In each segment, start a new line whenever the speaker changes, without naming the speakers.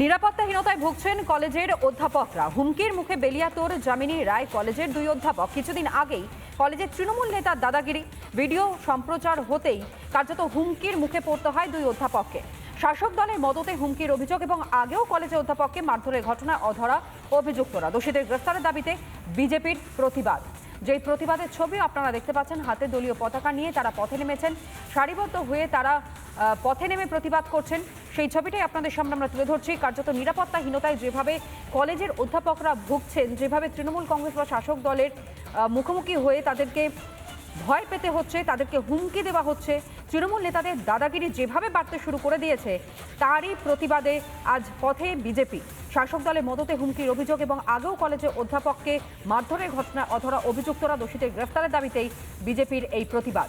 নিরাপত্তাহীনতায় ভুগছেন কলেজের অধ্যাপকরা। হুমকির মুখে বেলিয়াতোর জামিনী রায় কলেজের দুই অধ্যাপক। কিছুদিন আগেই কলেজের তৃণমূল নেতার দাদাগিরি। ভিডিও সম্প্রচার হতেই কার্যত হুমকির মুখে পড়তে হয় দুই অধ্যাপককে। শাসক দলের মদতে হুমকির অভিযোগ এবং আগেও কলেজের অধ্যাপককে মারধরের ঘটনায় অধরা অভিযুক্তরা। দোষীদের গ্রেফতারের দাবিতে বিজেপির প্রতিবাদ। যেই প্রতিবাদের ছবি আপনারা দেখতে পাচ্ছেন, হাতে দলীয় পতাকা নিয়ে তারা পথে নেমেছেন। সারিবদ্ধ হয়ে তারা পথে নেমে প্রতিবাদ করছেন সেই ছবিটাই আপনাদের সামনে আমরা তুলে ধরছি। কার্যত নিরাপত্তাহীনতায় যেভাবে কলেজের অধ্যাপকরা ভুগছেন, যেভাবে তৃণমূল কংগ্রেস বা শাসক দলের মুখোমুখি হয়ে তাদেরকে ভয় পেতে হচ্ছে, তাদেরকে হুমকি দেওয়া হচ্ছে, তৃণমূল নেতাদের দাদাগিরি যেভাবে বাড়তে শুরু করে দিয়েছে, তারই প্রতিবাদে আজ পথে বিজেপি। শাসক দলের মদতে হুমকির অভিযোগ এবং আগেও কলেজে অধ্যাপককে মারধরের ঘটনা, অধরা অভিযুক্তরা দোষীদের গ্রেফতারের দাবিতেই বিজেপির এই প্রতিবাদ।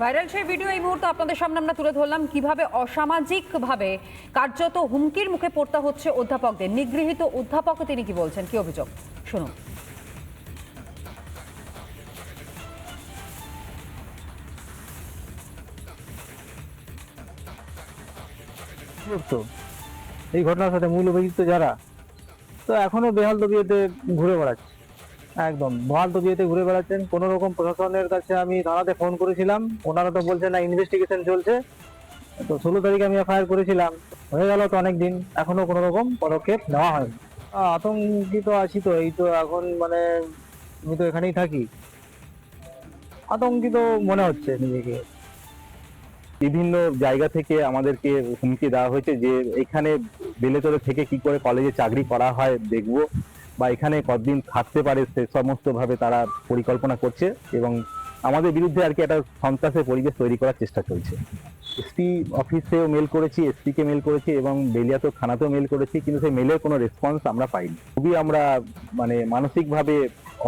ভাইরাল সেই ভিডিও এই মুহূর্তে আপনাদের সামনে আমরা তুলে ধরলাম। কীভাবে অসামাজিকভাবে কার্যত হুমকির মুখে পড়তে হচ্ছে অধ্যাপকদের? নিগৃহীত অধ্যাপক তিনি কি বলছেন? কি অভিযোগ? শুনুন।
এই ঘটনার সাথে মূল অভিযুক্ত যারা, তো এখনও বেহাল তবিয়তে ঘুরে বেড়াচ্ছে। একদম। বহাল তবিয়তে ঘুরে বেড়াচ্ছেন। কোনো রকম প্রশাসনের কাছে আমি থানাতে ফোন করেছিলাম। ওনারা তো বলছে না ইনভেস্টিগেশন চলছে। তো ষোলো তারিখে আমি এফআইআর করেছিলাম। হয়ে গেল তো অনেক দিন এখনও কোনো রকম পদক্ষেপ নেওয়া হয়নি। আতঙ্কিত আছি তো। এই তো এখন মানে আমি তো এখানেই থাকি। আতঙ্কিত মনে হচ্ছে নিজেকে।
বিভিন্ন জায়গা থেকে আমাদেরকে হুমকি দেওয়া হয়েছে যে এখানে বেলেতরে থেকে কি করে কলেজে চাকরি করা হয় দেখব। বা এখানে কতদিন থাকতে পারে সে সমস্ত ভাবে তারা পরিকল্পনা করছে এবং আমাদের বিরুদ্ধে আর কি একটা সন্ত্রাসের পরিবেশ তৈরি করার চেষ্টা চলছে। এসপি অফিসেও মেল করেছি এসপি কে মেল করেছি এবং বেলিয়াতো থানাতেও মেল করেছি, কিন্তু সেই মেলের কোনো রেসপন্স আমরা পাইনি। খুবই আমরা মানে মানসিকভাবে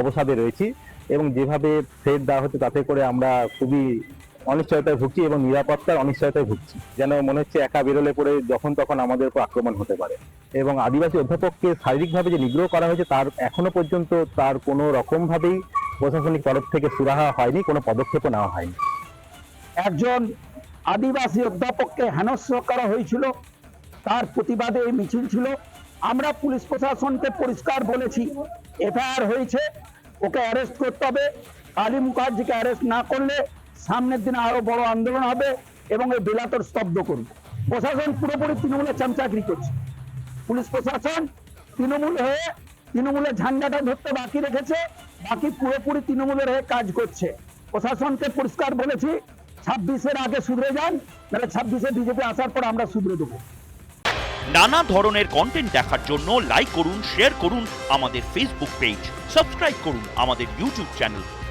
অবসাদে রয়েছি এবং যেভাবে থ্রেট দেওয়া হচ্ছে তাতে করে আমরা খুবই অনিশ্চয়তায় ভুগছি এবং নিরাপত্তার অনিশ্চয়তায় ভুগছি। যেন মনে হচ্ছে একা বেরোলে পরে যখন তখন আমাদের উপর আক্রমণ হতে পারে। এবং আদিবাসী অধ্যাপককে শারীরিকভাবে যে নিগ্রহ করা হয়েছে তার এখনও পর্যন্ত তার কোনো রকম ভাবেই প্রশাসনিক তরফ থেকে সুরাহা হয়নি, কোনো পদক্ষেপও নেওয়া হয়নি।
একজন আদিবাসী অধ্যাপককে হেনস্থ করা হয়েছিল। তার প্রতিবাদে এই মিছিল ছিল। আমরা পুলিশ প্রশাসনকে পরিষ্কার বলেছি, এফআইআর হয়েছে, ওকে অ্যারেস্ট করতে হবে। কালী মুখার্জিকে অ্যারেস্ট না করলে সামনের দিনে আরও বড় আন্দোলন হবে এবং এই বেলাতর স্তব্ধ করবে। প্রশাসন পুরোপুরি তৃণমূলের চামচাকরি করছে। পুলিশ প্রশাসন তৃণমূল হয়ে তৃণমূলের ঝান্ডাটা ধরতে বাকি রেখেছে, বাকি পুরোপুরি তৃণমূলের হয়ে কাজ করছে। প্রশাসনকে পরিষ্কার বলেছি, ছাব্বিশের আগে শুধরে যান, নাহলে ছাব্বিশে বিজেপি আসার পর আমরা শুধরে দেবো।
নানা ধরনের কন্টেন্ট দেখার জন্য লাইক করুন শেয়ার করুন আমাদের ফেসবুক পেজ সাবস্ক্রাইব করুন আমাদের ইউটিউব চ্যানেল